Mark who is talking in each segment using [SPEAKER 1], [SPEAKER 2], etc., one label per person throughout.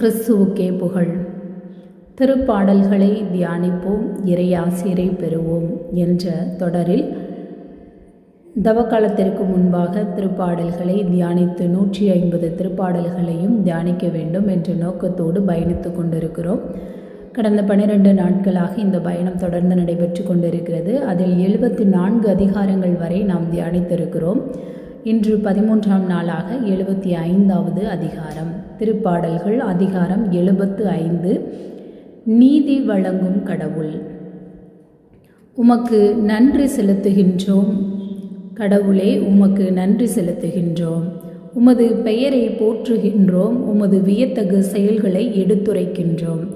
[SPEAKER 1] கிறிஸ்துவுக்கே புகழ். திருப்பாடல்களை தியானிப்போம் இறையாசிரை பெறுவோம் என்ற தொடரில் தவக்காலத்திற்கு முன்பாக திருப்பாடல்களை தியானித்து நூற்றி ஐம்பது திருப்பாடல்களையும் தியானிக்க வேண்டும் என்ற நோக்கத்தோடு பயணித்து கொண்டிருக்கிறோம். கடந்த பன்னிரண்டு நாட்களாக இந்த பயணம் தொடர்ந்து நடைபெற்று கொண்டிருக்கிறது. அதில் எழுபத்தி நான்கு அதிகாரங்கள் வரை நாம் தியானித்திருக்கிறோம். இன்று பதிமூன்றாம் நாளாக எழுபத்தி ஐந்தாவது அதிகாரம். திருப்பாடல்கள் அதிகாரம் எழுபத்து ஐந்து. நீதி வழங்கும் கடவுள். உமக்கு நன்றி செலுத்துகின்றோம். கடவுளே உமக்கு நன்றி செலுத்துகின்றோம். உமது பெயரை போற்றுகின்றோம். உமது வியத்தகு செயல்களை எடுத்துரைக்கின்றோம்.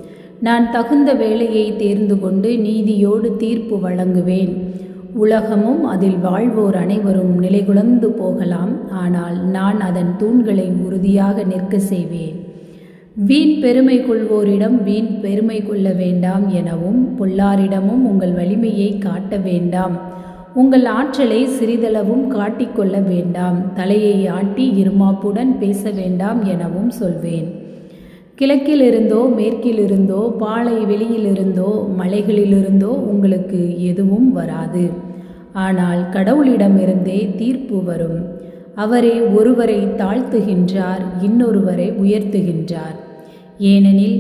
[SPEAKER 1] நான் தகுந்த வேலையை தேர்ந்து கொண்டு நீதியோடு தீர்ப்பு வழங்குவேன். உலகமும் அதில் வாழ்வோர் அனைவரும் நிலைகுலந்து போகலாம். ஆனால் நான் அதன் தூண்களை உறுதியாக நிற்க செய்வேன். வீண் பெருமை கொள்வோரிடம் வீண் பெருமை கொள்ள வேண்டாம் எனவும் பொல்லாரிடமும் உங்கள் வலிமையை காட்ட வேண்டாம். உங்கள் ஆற்றலை சிறிதளவும் காட்டிக்கொள்ள வேண்டாம். தலையை ஆட்டி இருமாப்புடன் பேச வேண்டாம் எனவும் சொல்வேன். கிழக்கிலிருந்தோ மேற்கிலிருந்தோ பாலை வெளியிலிருந்தோ மலைகளிலிருந்தோ உங்களுக்கு எதுவும் வராது. ஆனால் கடவுளிடமிருந்தே தீர்ப்பு வரும். அவரே ஒருவரை தாழ்த்துகின்றார் இன்னொருவரை உயர்த்துகின்றார். ஏனெனில்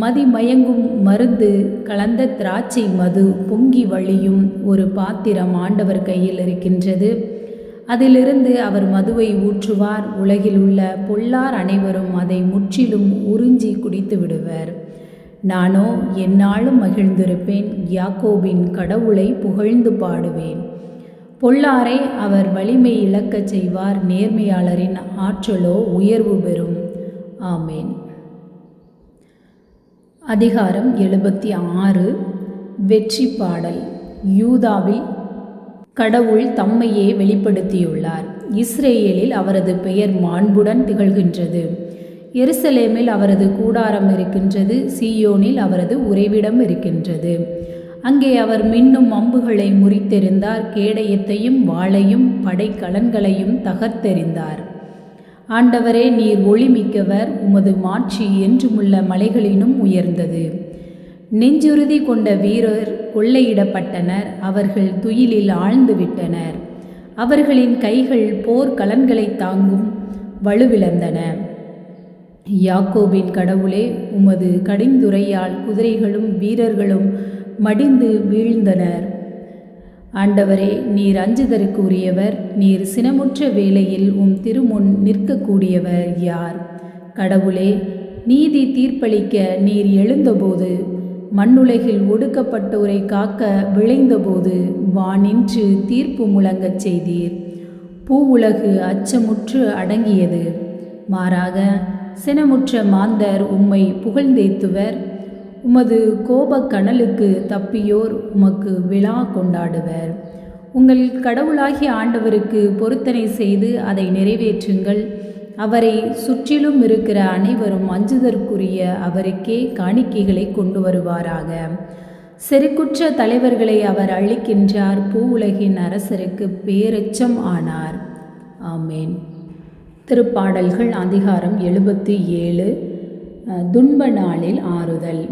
[SPEAKER 1] மதிமயங்கும் மருந்து கலந்த திராட்சை மது பொங்கி வழியும் ஒரு பாத்திரம் ஆண்டவர் கையில் இருக்கின்றது. அதிலிருந்து அவர் மதுவை ஊற்றுவார் உலகில் உள்ள பொல்லார் அனைவரும் அதை முற்றிலும் உறிஞ்சி குடித்து விடுவர் நானோ என்னாலும் மகிழ்ந்திருப்பேன். யாக்கோபின் கடவுளை புகழ்ந்து பாடுவேன். பொல்லாரை அவர் வலிமை இழக்கச் செய்வார். நேர்மையாளரின் ஆற்றலோ உயர்வு பெறும். ஆமேன். அதிகாரம் எழுபத்தி ஆறு. வெற்றி பாடல். யூதாவில் கடவுள் தம்மையே வெளிப்படுத்தியுள்ளார். இஸ்ரேலில் அவரது பெயர் மாண்புடன் திகழ்கின்றது. எருசலேமில் அவரது கூடாரம் இருக்கின்றது சீயோனில் அவரது உறைவிடம் இருக்கின்றது. அங்கே அவர் மின்னும் அம்புகளை முறித்தெறிந்தார் கேடயத்தையும் வாளையும் படைக்கலன்களையும் தகர்த்தெறிந்தார். ஆண்டவரே நீர் ஒளிமிக்கவர் உமது மாட்சி என்றுமுள்ள மலைகளினும் உயர்ந்தது. நெஞ்சுறுதி கொண்ட வீரர் கொள்ளையிடப்பட்டனர் அவர்கள் துயிலில் ஆழ்ந்துவிட்டனர். அவர்களின் கைகள் போர்க்கலன்களை தாங்கும் வலுவிழந்தன. யாக்கோபின் கடவுளே உமது கடிந்துரையால் குதிரைகளும் வீரர்களும் மடிந்து வீழ்ந்தனர். ஆண்டவரே நீர் அஞ்சுதற்கு உரியவர் நீர் சினமுற்ற வேளையில் உம் திருமுன் நிற்கக்கூடியவர் யார்? கடவுளே நீதி தீர்ப்பளிக்க நீர் எழுந்தபோது மண்ணுலகில் ஒடுக்கப்பட்டோரை காக்க விளைந்தபோது வானின்று தீர்ப்பு முழங்கச் செய்தீர். பூவுலகு அச்சமுற்று அடங்கியது. மாறாக சினமுற்ற மாந்தர் உம்மை புகழ்ந்தேத்துவர். உமது கோபக் கனலுக்கு தப்பியோர் உமக்கு விழா கொண்டாடுவர். உங்கள் கடவுளாகிய ஆண்டவருக்கு பொருத்தனை செய்து அதை நிறைவேற்றுங்கள். அவரை சுற்றிலும் இருக்கிற அனைவரும் அஞ்சுதற்குரிய அவருக்கே காணிக்கைகளை கொண்டு வருவாராக. செருக்குற்ற தலைவர்களை அவர் அழிக்கின்றார். பூவுலகின் அரசருக்கு பேரச்சம் ஆனார். ஆமேன். திருப்பாடல்கள் அதிகாரம் எழுபத்தி ஏழு துன்ப நாளில் ஆறுதல்.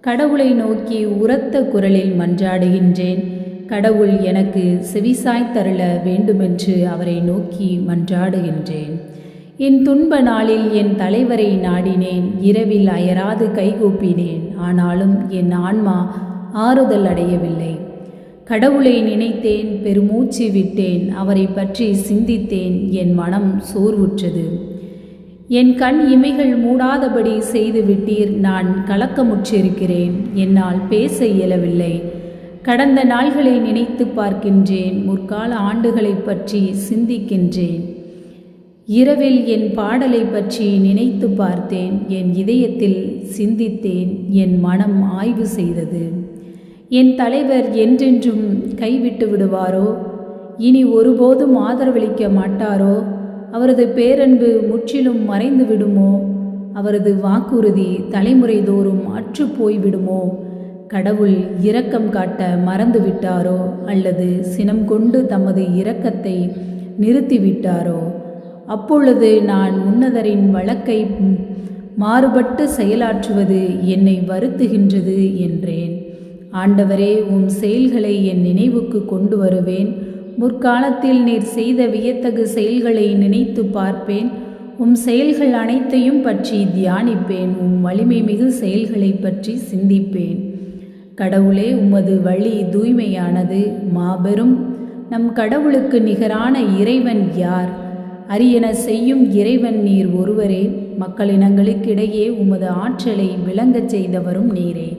[SPEAKER 1] கடவுளை நோக்கி உரத்த குரலில் மன்றாடுகின்றேன். கடவுள் எனக்கு செவிசாய் தருள வேண்டுமென்று அவரை நோக்கி மன்றாடுகின்றேன். என் துன்ப நாளில் என் தலைவரை நாடினேன். இரவில் அயராது கைகூப்பினேன். ஆனாலும் என் ஆன்மா ஆறுதல் அடையவில்லை. கடவுளை நினைத்தேன் பெருமூச்சு விட்டேன் அவரை பற்றி சிந்தித்தேன் என் மனம் சோர்வுற்றது. என் கண் இமைகள் மூடாதபடி செய்து விட்டீர் நான் கலக்கமுற்றிருக்கிறேன் என்னால் பேச இயலவில்லை. கடந்த நாள்களை நினைத்து பார்க்கின்றேன் முற்கால ஆண்டுகளை பற்றி சிந்திக்கின்றேன். இரவில் என் பாடலை பற்றி நினைத்து பார்த்தேன் என் இதயத்தில் சிந்தித்தேன் என் மனம் ஆய்வு செய்தது. என் தலைவர் என்றென்றும் கைவிட்டு விடுவாரோ? இனி ஒருபோதும் ஆதரவளிக்க மாட்டாரோ? அவரது பேரன்பு முற்றிலும் மறைந்து விடுமோ? அவரது வாக்குறுதி தலைமுறை தோறும் அற்று போய்விடுமோ கடவுள் இரக்கம் காட்ட மறந்து விட்டாரோ? அல்லது சினம் கொண்டு தமது இரக்கத்தை நிறுத்திவிட்டாரோ அப்பொழுது நான் உன்னதரின் வழக்கை மாறுபட்டு செயலாற்றுவது என்னை வருத்துகின்றது என்றேன். ஆண்டவரே உம் செயல்களை என் நினைவுக்கு கொண்டு வருவேன் முற்காலத்தில் நீர் செய்த வியத்தகு செயல்களை நினைத்து பார்ப்பேன். உம் செயல்கள் அனைத்தையும் பற்றி தியானிப்பேன். உம் வலிமை மிகு செயல்களை பற்றி சிந்திப்பேன். கடவுளே உமது வழி தூய்மையானது. மாபெரும் நம் கடவுளுக்கு நிகரான இறைவன் யார்? அரியன செய்யும் இறைவன் நீர் ஒருவரே. மக்களினங்களுக்கிடையே உமது ஆற்றலை விளங்கச் செய்தவரும் நீரே.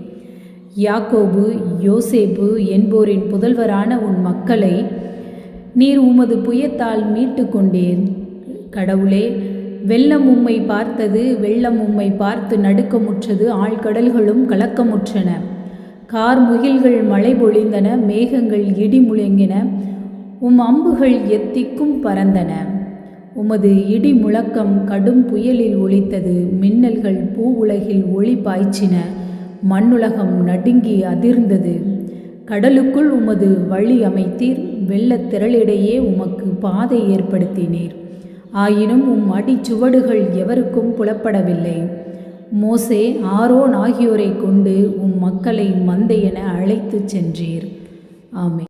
[SPEAKER 1] யாக்கோபு யோசேப்பு என்போரின் புதல்வரான உன் மக்களை நீர் உமது புயத்தால் மீட்டு கொண்டீர் கடவுளே வெள்ளம் உம்மை பார்த்தது வெள்ளம் உம்மை பார்த்து நடுக்கமுற்றது ஆழ்கடல்களும் கலக்கமுற்றன. கார் முகில்கள் மழை பொழிந்தன மேகங்கள் இடி முழங்கின உம் அம்புகள் எத்திக்கும் பறந்தன. உமது இடி முழக்கம் கடும் புயலில் ஒலித்தது மின்னல்கள் பூ உலகில் ஒளி பாய்ச்சின. மண்ணுலகம் நடுங்கி அதிர்ந்தது. கடலுக்குள் உமது வழி அமைத்தீர் வெள்ளத் திரளிடையே உமக்கு பாதை ஏற்படுத்தினீர். ஆயினும் உம் அடிச்சுவடுகள் எவருக்கும் புலப்படவில்லை. மோசே ஆரோன் ஆகியோரை கொண்டு உம் மக்களை மந்தை என அழைத்துச் சென்றீர். ஆமே